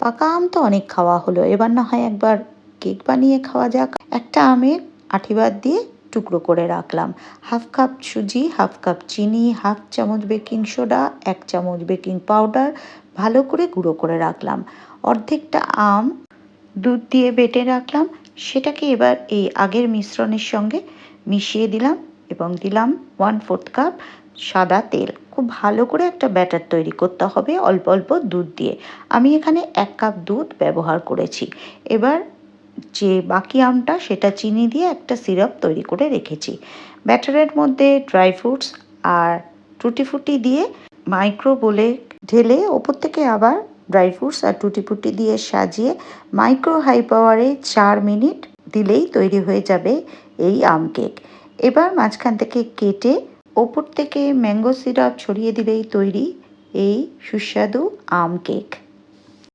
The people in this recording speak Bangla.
পাকা আম তো অনেক খাওয়া হলো। এবার না হয় একবার কেক বানিয়ে খাওয়া যাক। একটা আমের আঠিবাদ দিয়ে টুকরো করে রাখলাম। হাফ কাপ সুজি, হাফ কাপ চিনি, হাফ চামচ বেকিং সোডা, এক চামচ বেকিং পাউডার ভালো করে গুঁড়ো করে রাখলাম। অর্ধেকটা আম দুধ দিয়ে বেটে রাখলাম। সেটাকে এবার এই আগের মিশ্রণের সঙ্গে মিশিয়ে দিলাম। এবং দিলাম ওয়ান ফোর্থ কাপ সাদা তেল। খুব ভালো করে একটা ব্যাটার তৈরি করতে হবে অল্প অল্প দুধ দিয়ে। আমি এখানে এক কাপ দুধ ব্যবহার করেছি। এবার যে বাকি আমটা সেটা চিনি দিয়ে একটা সিরাপ তৈরি করে রেখেছি। ব্যাটারের মধ্যে ড্রাই ফ্রুটস আর টুটি ফুটি দিয়ে মাইক্রো বলে ঢেলে ওপর থেকে আবার ড্রাই ফ্রুটস আর টুটি ফুটি দিয়ে সাজিয়ে মাইক্রো হাই পাওয়ারে চার মিনিট দিলেই তৈরি হয়ে যাবে এই আম কেক এবার মাঝখান থেকে কেটে ওপর থেকে ম্যাঙ্গো সিরাপ ছড়িয়ে দিলেই তৈরি এই সুস্বাদু আম কেক।